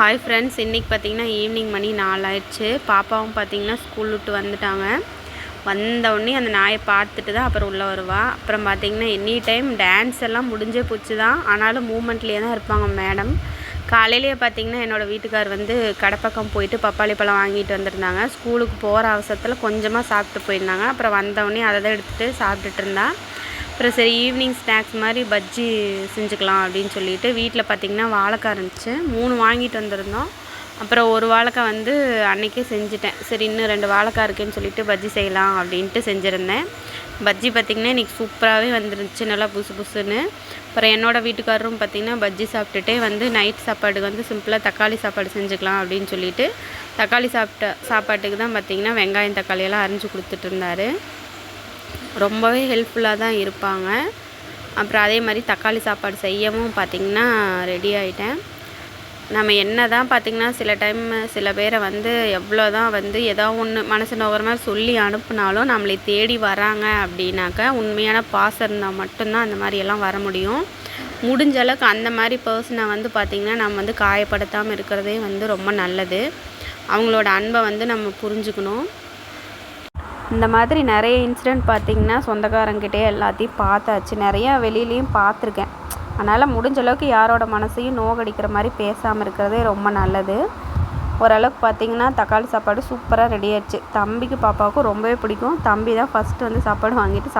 Hi friends இன்றைக்கி பார்த்தீங்கன்னா evening மணி நாலாயிடுச்சு. பாப்பாவும் பார்த்திங்கன்னா ஸ்கூல் விட்டு வந்துட்டாங்க. வந்தவுடனே அந்த நாயை பார்த்துட்டு தான் அப்புறம் உள்ளே வருவா. அப்புறம் பார்த்திங்கன்னா எனி டைம் டான்ஸ் எல்லாம் முடிஞ்சே போச்சு தான். ஆனாலும் மூமெண்ட்லேயே தான் இருப்பாங்க மேடம் காலையிலேயே பார்த்தீங்கன்னா என்னோடய வீட்டுக்கார் வந்து கடைப்பக்கம் போயிட்டு பப்பாளி பழம் வாங்கிட்டு வந்திருந்தாங்க. ஸ்கூலுக்கு போகிற அவசரத்தில் கொஞ்சமாக சாப்பிட்டு போயிருந்தாங்க. அப்புறம் வந்தவுடனே அதை தான் எடுத்துகிட்டு சாப்பிட்டுட்டு இருந்தா. அப்புறம் சரி ஈவினிங் ஸ்நாக்ஸ் மாதிரி பஜ்ஜி செஞ்சுக்கலாம் அப்படின்னு சொல்லிட்டு வீட்டில் பார்த்திங்கன்னா வாழைக்காய் இருந்துச்சு. மூணு வாங்கிட்டு வந்திருந்தோம். அப்புறம் ஒரு வாழைக்காய் வந்து அன்றைக்கே செஞ்சுட்டேன். சரி இன்னும் ரெண்டு வாழைக்காய் இருக்குன்னு சொல்லிட்டு பஜ்ஜி செய்யலாம் அப்படின்ட்டு செஞ்சுருந்தேன். பஜ்ஜி பார்த்திங்கன்னா இன்றைக்கி சூப்பராகவே வந்துருந்துச்சு நல்லா புசு புசுன்னு. அப்புறம் என்னோடய வீட்டுக்காரரும் பார்த்திங்கன்னா பஜ்ஜி சாப்பிட்டுட்டே வந்து நைட் சாப்பாடுக்கு வந்து சிம்பிளாக தக்காளி சாப்பாடு செஞ்சுக்கலாம் அப்படின்னு சொல்லிட்டு தக்காளி சாப்பிட்ட சாப்பாட்டுக்கு தான் பார்த்திங்கன்னா வெங்காயம் தக்காளியெல்லாம் அரிஞ்சு கொடுத்துட்டு இருந்தாரு. ரொம்பவே ஹெல்ப்ஃபுல்லாக தான் இருப்பாங்க. அப்புறம் அதே மாதிரி தக்காளி சாப்பாடு செய்யவும் பார்த்திங்கன்னா ரெடி ஆகிட்டேன் நம்ம என்ன தான் பார்த்திங்கன்னா சில டைம் சில பேரை வந்து எவ்வளோ தான் வந்து ஏதோ ஒன்று மனசு நோக்கிற மாதிரி சொல்லி அனுப்புனாலும் நம்மளை தேடி வராங்க அப்படின்னாக்கா உண்மையான பாசம் இருந்தால் மட்டும்தான் அந்த மாதிரியெல்லாம் வர முடியும். முடிஞ்ச அளவுக்கு அந்த மாதிரி பர்சனை வந்து பார்த்திங்கன்னா நம்ம வந்து காயப்படுத்தாமல் இருக்கிறதே வந்து ரொம்ப நல்லது. அவங்களோட அன்பை வந்து நம்ம புரிஞ்சுக்கணும். இந்த மாதிரி நிறைய இன்சிடெண்ட் பார்த்திங்கன்னா சொந்தக்காரங்கிட்டே எல்லாத்தையும் பார்த்தாச்சு. நிறையா வெளியிலையும் பார்த்துருக்கேன். அதனால் முடிஞ்ச அளவுக்கு யாரோட மனசையும் நோகடிக்கிற மாதிரி பேசாமல் இருக்கிறதே ரொம்ப நல்லது. ஓரளவுக்கு பார்த்திங்கன்னா தக்காளி சாப்பாடு சூப்பராக ரெடி ஆயிடுச்சு. தம்பிக்கு பாப்பாவுக்கும் ரொம்பவே பிடிக்கும். தம்பி தான் ஃபஸ்ட்டு வந்து சாப்பாடு வாங்கிட்டு சாப்